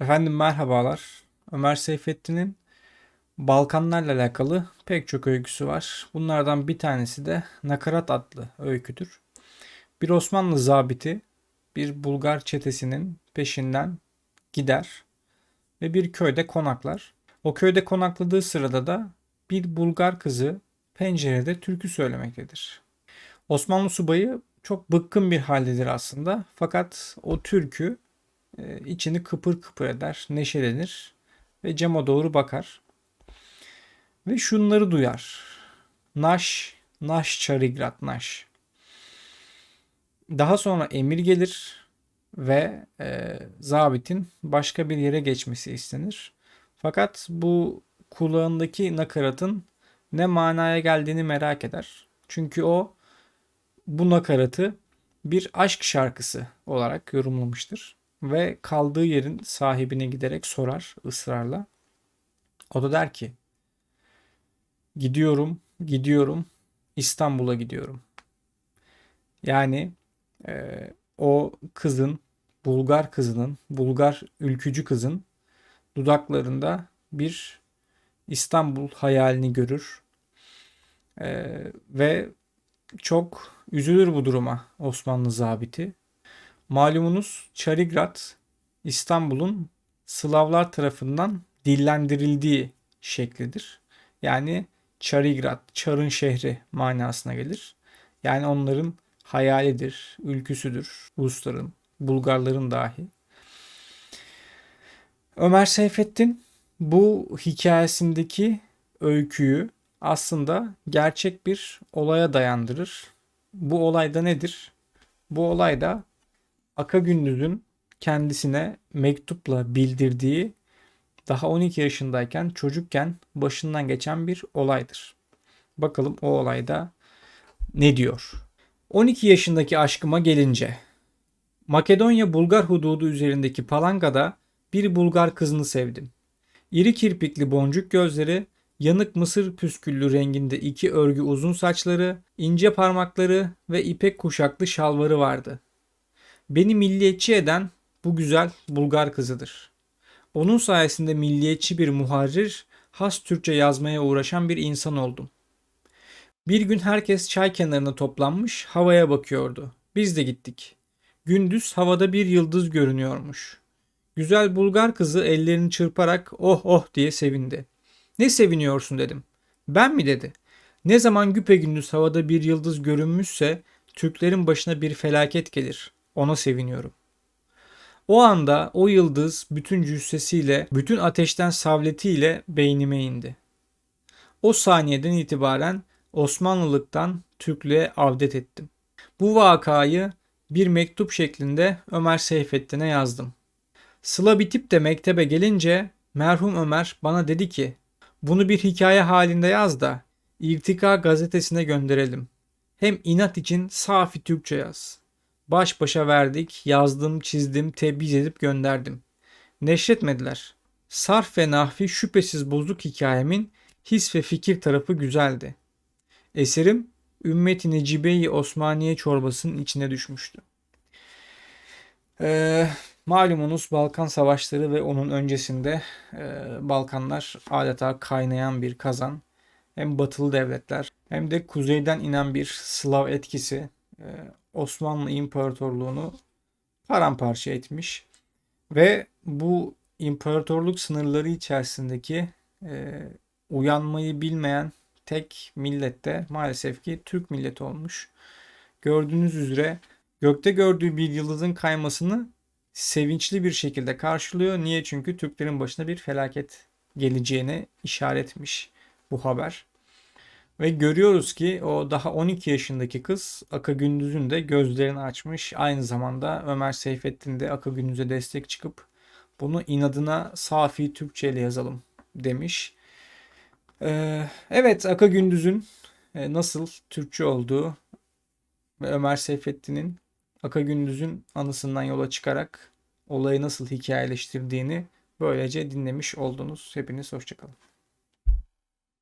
Efendim merhabalar. Ömer Seyfettin'in Balkanlarla alakalı pek çok öyküsü var. Bunlardan bir tanesi de Nakarat adlı öyküdür. Bir Osmanlı zabiti bir Bulgar çetesinin peşinden gider ve bir köyde konaklar. O köyde konakladığı sırada da bir Bulgar kızı pencerede türkü söylemektedir. Osmanlı subayı çok bıkkın bir haldedir aslında. Fakat o türkü e, içini kıpır kıpır eder, neşelenir ve cama doğru bakar. Ve şunları duyar. Naş, naş çarigrat naş. Daha sonra emir gelir ve e, zabitin başka bir yere geçmesi istenir. Fakat bu kulağındaki nakaratın ne manaya geldiğini merak eder. Çünkü o bu nakaratı bir aşk şarkısı olarak yorumlamıştır ve kaldığı yerin sahibine giderek sorar ısrarla. O da der ki gidiyorum, gidiyorum, İstanbul'a gidiyorum. Yani e, o kızın, Bulgar kızının, Bulgar ülkücü kızın dudaklarında bir İstanbul hayalini görür. E, ve çok üzülür bu duruma Osmanlı zabiti. Malumunuz Çarigrad İstanbul'un Slavlar tarafından dillendirildiği şeklidir. Yani Çarigrad, Çar'ın şehri manasına gelir. Yani onların hayalidir, ülküsüdür. Rusların, Bulgarların dahi. Ömer Seyfettin bu hikayesindeki öyküyü aslında gerçek bir olaya dayandırır. Bu olay da nedir? Bu olay da Aka Gündüz'ün kendisine mektupla bildirdiği daha 12 yaşındayken çocukken başından geçen bir olaydır. Bakalım o olayda ne diyor? 12 yaşındaki aşkıma gelince Makedonya Bulgar hududu üzerindeki Palanga'da bir Bulgar kızını sevdim. İri kirpikli boncuk gözleri, yanık mısır püsküllü renginde iki örgü uzun saçları, ince parmakları ve ipek kuşaklı şalvarı vardı. Beni milliyetçi eden bu güzel Bulgar kızıdır. Onun sayesinde milliyetçi bir muharrir, has Türkçe yazmaya uğraşan bir insan oldum. Bir gün herkes çay kenarına toplanmış havaya bakıyordu. Biz de gittik. Gündüz havada bir yıldız görünüyormuş. Güzel Bulgar kızı ellerini çırparak oh oh diye sevindi. Ne seviniyorsun dedim. Ben mi dedi. Ne zaman güpegündüz havada bir yıldız görünmüşse Türklerin başına bir felaket gelir. Ona seviniyorum. O anda o yıldız bütün cüssesiyle, bütün ateşten savletiyle beynime indi. O saniyeden itibaren Osmanlılıktan Türklüğe avdet ettim. Bu vakayı bir mektup şeklinde Ömer Seyfettin'e yazdım. Sıla bitip de mektebe gelince merhum Ömer bana dedi ki bunu bir hikaye halinde yaz da İrtika gazetesine gönderelim. Hem inat için safi Türkçe yaz. Baş başa verdik, yazdım, çizdim, tebliğ edip gönderdim. Neşretmediler. Sarf ve nahvi şüphesiz bozuk hikayemin his ve fikir tarafı güzeldi. Eserim Ümmeti Necibe-i Osmaniye çorbasının içine düşmüştü. Ee, malumunuz Balkan Savaşları ve onun öncesinde e, Balkanlar adeta kaynayan bir kazan. Hem batılı devletler hem de kuzeyden inen bir Slav etkisi e, Osmanlı İmparatorluğunu paramparça etmiş ve bu imparatorluk sınırları içerisindeki e, uyanmayı bilmeyen tek millette maalesef ki Türk milleti olmuş. Gördüğünüz üzere gökte gördüğü bir yıldızın kaymasını sevinçli bir şekilde karşılıyor. Niye? Çünkü Türklerin başına bir felaket geleceğine işaretmiş bu haber. Ve görüyoruz ki o daha 12 yaşındaki kız Aka Gündüz'ün de gözlerini açmış. Aynı zamanda Ömer Seyfettin de Aka Gündüz'e destek çıkıp bunu inadına safi Türkçe ile yazalım demiş. Ee, evet Aka Gündüz'ün e, nasıl Türkçe olduğu ve Ömer Seyfettin'in Aka Gündüz'ün anısından yola çıkarak olayı nasıl hikayeleştirdiğini böylece dinlemiş oldunuz. Hepiniz hoşçakalın.